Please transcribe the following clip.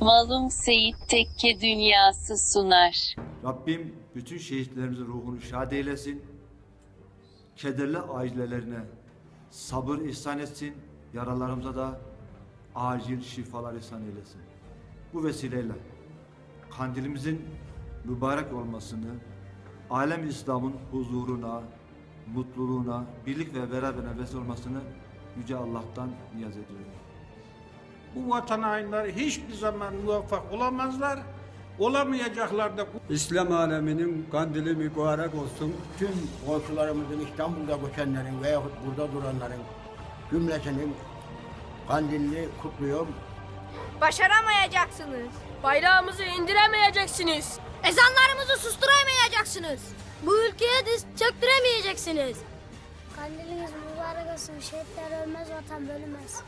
Malum Seyit Tekke Dünyası sunar. Rabbim bütün şehitlerimizin ruhunu şad eylesin. Kederli ailelerine sabır ihsan etsin. Yaralarımıza da acil şifalar ihsan eylesin. Bu vesileyle kandilimizin mübarek olmasını, alem İslam'ın huzuruna, mutluluğuna, birlik ve beraberine vesile olmasını Yüce Allah'tan niyaz ediyorum. Bu vatan hainleri hiçbir zaman muvaffak olamazlar. Olamayacaklar da İslam aleminin kandili mübarek olsun. Tüm komşularımızın İstanbul'da göçenlerin veyahut burada duranların cümlesinin kandilini kutluyorum. Başaramayacaksınız. Bayrağımızı indiremeyeceksiniz. Ezanlarımızı susturamayacaksınız. Bu ülkeye diz çöktüremeyeceksiniz. Kandiliniz mübarek olsun. Şehitler ölmez, vatan bölünmez.